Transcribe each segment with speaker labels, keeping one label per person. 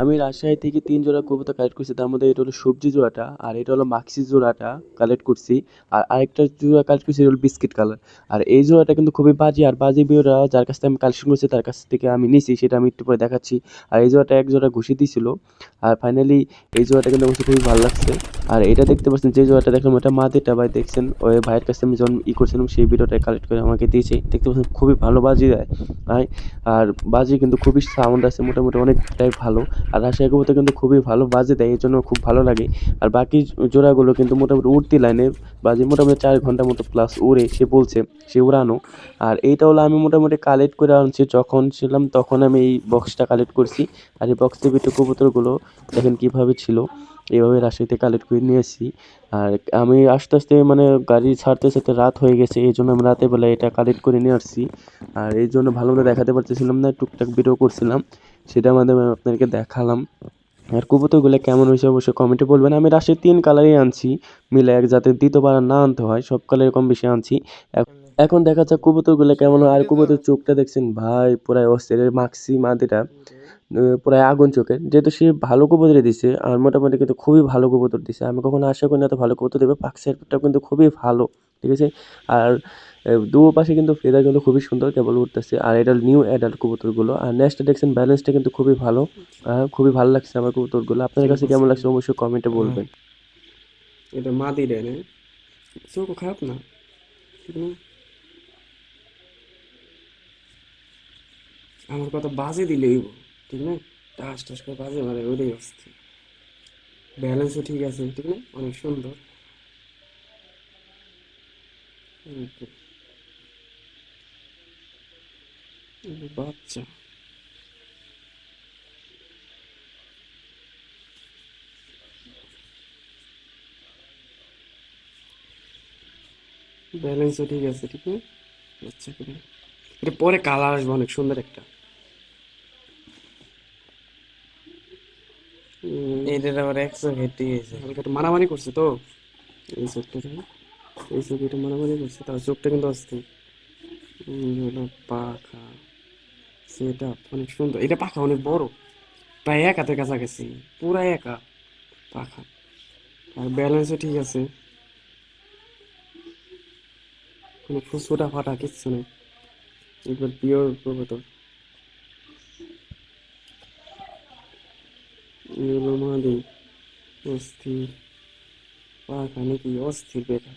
Speaker 1: আমি রাজশাহী থেকে তিন জোড়া কবুতর কালেক্ট করছি। তার মধ্যে এটা হলো সবজি জোড়াটা আর এটা হলো মাক্সি জোড়াটা কালেক্ট করছি। আর আরেকটা জোড়া কালেক্ট করছি, এটা হলো বিস্কিট কালার আর এই জোড়াটা কিন্তু খুবই বাজে আর বাজে বিওরা যার কাছ থেকে আমি কালেকশন করছি, তার কাছ থেকে আমি নিছি, সেটা আমি একটু পরে দেখাচ্ছি। আর এই জোড়াটা এক জোড়া ঘুষি দিছিল। আর ফাইনালি এই জোড়াটা কিন্তু আমার খুবই ভালো লাগছে। আর এটা দেখতে পাচ্ছেন, যে জোড়াটা দেখলাম ওটা মাদিটা ভাই দেখছেন, ওই ভাইয়ের কাছে আমি যখন ই করছিলাম, সেই ভিডিওটা কালেক্ট করে আমাকে দিয়েছে। দেখতে পাচ্ছেন, খুবই ভালো বাজি দেয় আর বাজি কিন্তু খুবই সাউন্ড আছে, মোটামুটি অনেকটাই ভালো। আর রাশিয়া কবুতর কিন্তু খুবই ভালো বাজে দেয় এই জন্য খুব ভালো লাগে। আর বাকি জোড়াগুলো কিন্তু মোটামুটি উঠতি লাইনে বাজে মোটামুটি চার ঘণ্টা মতো প্লাস উড়ে, সে বলছে, সে উড়ানো। আর এইটা হলো আমি মোটামুটি কালেক্ট করে আনছি, যখন ছিলাম তখন আমি এই বক্সটা কালেক্ট করছি। আর এই বক্সের ভিতরে কবুতরগুলো দেখেন কীভাবে ছিল। এইভাবে রাজশাহীতে কালেক্ট করে নিয়ে এসেছি আর আমি আস্তে আস্তে মানে গাড়ি ছাড়তে ছাড়তে রাত হয়ে গেছে, এই জন্য আমি রাতের বেলা এটা কালেক্ট করে নিয়ে আসছি। আর এই জন্য ভালো মতো দেখাতে পারতেছিলাম না, টুকটাক ভিডিও করছিলাম সেটার মাধ্যমে আপনাদেরকে দেখালাম। আর কবুতরগুলো কেমন হয়েছে অবশ্যই কমেন্টে বলবেন। আমি রাশির তিন কালারই আনছি, মিলে এক যাতে দ্বিতীয়বার না আনতে হয়, সব কালার কম বেশি আনছি। এখন দেখা যাক কবুতরগুলো কেমন হয়। আর কবুতর চোখটা দেখছেন ভাই, পুরাই অস্থির মাক্সি মাদিটা পুরাই আগুন চোখে। যেহেতু সে ভালো কবুতরই দিছে আর মোটামুটি কিন্তু খুবই ভালো কবুতর দিছে। আমি কখনো আশা করি না এত ভালো কবুতর দেবে। পাকসাইডটা কিন্তু খুবই ভালো ঠিক আছে? আর দু পাশে কিন্তু ফেদারগুলো খুবই সুন্দর কেবল উঠতেছে। আর এটা নিউ অ্যাডাল্ট কবুতরগুলো। আর নেক্সট দেখছেন ব্যালেন্সটা কিন্তু খুবই ভালো। খুবই ভালো লাগছে আমার কবুতরগুলো। আপনাদের কাছে কেমন লাগছে অবশ্যই কমেন্টে বলবেন।
Speaker 2: এটা মাদি রে চোখ খারাপ না? আমার কথা বাজে দিলে ঠিক না টাস টাস করে বাজে মারে ওটাই অস্থির ব্যালেন্সও ঠিক আছে, ঠিক না অনেক সুন্দর। বাচ্চা। ব্যালেন্সও ঠিক আছে, ঠিক না আচ্ছা করে। এটা পরে কালার আসবে, অনেক সুন্দর একটা।
Speaker 3: এটার আবার একশো হেঁটে গেছে।
Speaker 2: হালকা একটু মারামারি করছে তো? এই চোখটা এই চোখে একটু মারামারি করছে তার চোখটা কিন্তু অস্থির। হলো পাখা। সেটা অনেক সুন্দর। এটা পাখা অনেক বড়। প্রায় এক হাতের কাছাকাছি। পুরা একা পাখা। আর ব্যালেন্সও ঠিক আছে। কোনো ফুসফুটা ফাটা কিচ্ছু নেই। একবার পিওর কবুতর এগুলো মাদি অস্থির পাখা নাকি অস্থির বেটা।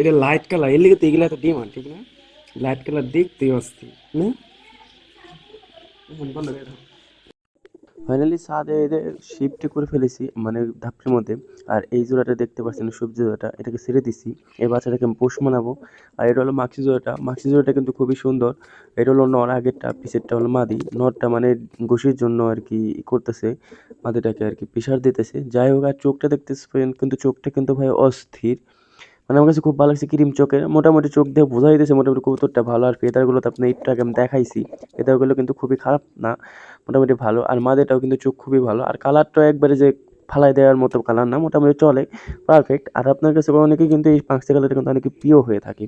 Speaker 2: এটা লাইট কালারের লিগে তো এগুলো এত ডিমান্ড ঠিক না? লাইট কালার দেখতে অস্থির, না? বন্ধ দাও।
Speaker 1: ফাইনালি ছাদে এদের শিফট করে ফেলেছি মানে ধাপটির মধ্যে, আর এই জোড়াটা দেখতে পাচ্ছেন, সবজি জোড়াটা, এটাকে ছেড়ে দিছি। এই বাচ্চাটাকে আমি পোষ মানাবো। আর এটা হলো মাক্সি জোড়াটা। মাক্সি জোড়াটা কিন্তু খুবই সুন্দর। এটা হলো নর, আগেরটা পিছেরটা হলো মাদি। নরটা মানে ঘুষির জন্য আর কি করতেছে, মাদিটাকে আর কি প্রেশার দিতেছে। যাই হোক, আর চোখটা দেখতেছেন কিন্তু চোখটা কিন্তু ভাই অস্থির। মানে আমার কাছে খুব ভালো লাগছে ক্রিম চোখে। মোটামুটি চোখ দিয়ে বোঝাই দিতেছে মোটামুটি কবুতরটা ভালো। আর ফেদারগুলো তো আপনি একটু আগে আমি দেখাইছি। ফেদারগুলো কিন্তু খুবই খারাপ না, মোটামুটি ভালো। আর মাদেরটাও কিন্তু চোখ খুবই ভালো। আর কালারটাও একবারে যে ফালাই দেওয়ার মতো কালার না, মোটামুটি চলে পারফেক্ট আর আপনার কাছে অনেকেই কিন্তু এই পাঁচটা কালারটা কিন্তু অনেকে প্রিয় হয়ে থাকে।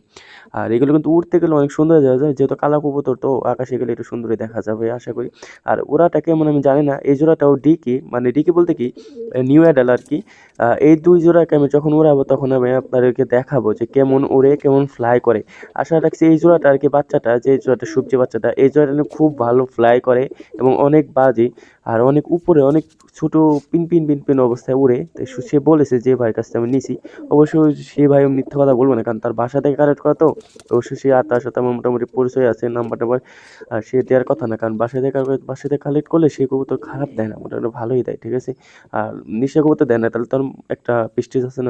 Speaker 1: আর এগুলো কিন্তু উড়তে গেলে অনেক সুন্দর হয়ে যায়, যেহেতু কালা কবুতর, তো আকাশে গেলে একটু সুন্দরই দেখা যাবে, আশা করি। আর ওরাটা কেমন আমি জানি না, এই জোড়াটাও ডিকি মানে ডিকি বলতে কি নিউ অ্যাডাল আর কি। এই দুই জোড়াকে আমি যখন উড়াবো, তখন আমি আপনাদেরকে দেখাবো যে কেমন উড়ে, কেমন ফ্লাই করে। আশা রাখছি এই জোড়াটা আর কি বাচ্চাটা, যে জোড়াটা সবজি বাচ্চাটা, এই জোড়াটা খুব ভালো ফ্লাই করে এবং অনেক বাজে, আর অনেক উপরে অনেক ছোট, পিন পিন পিন পিন অবস্থায় উড়ে, তো সে- বলেছে যে ভাইয়ের কাছ থেকে আমি নিছি। অবশ্য সে ভাই মিথ্যা কথা বলব না, কারণ তার বাসা থেকে কালেক্ট করা তো। অবশ্যই সে আর তার সাথে আমার মোটামুটি পরিচয় আছে নাম্বার টাম্বার আর সে দেওয়ার কথা না, কারণ বাসা থেকে বাসা থেকে কালেক্ট করলে সে কবুতর খারাপ দেয় না, মোটামুটি ভালোই দেয়, ঠিক আছে? আর নিশা কবুতর দেয় না, তাহলে তার একটা প্রেস্টিজ আছে না।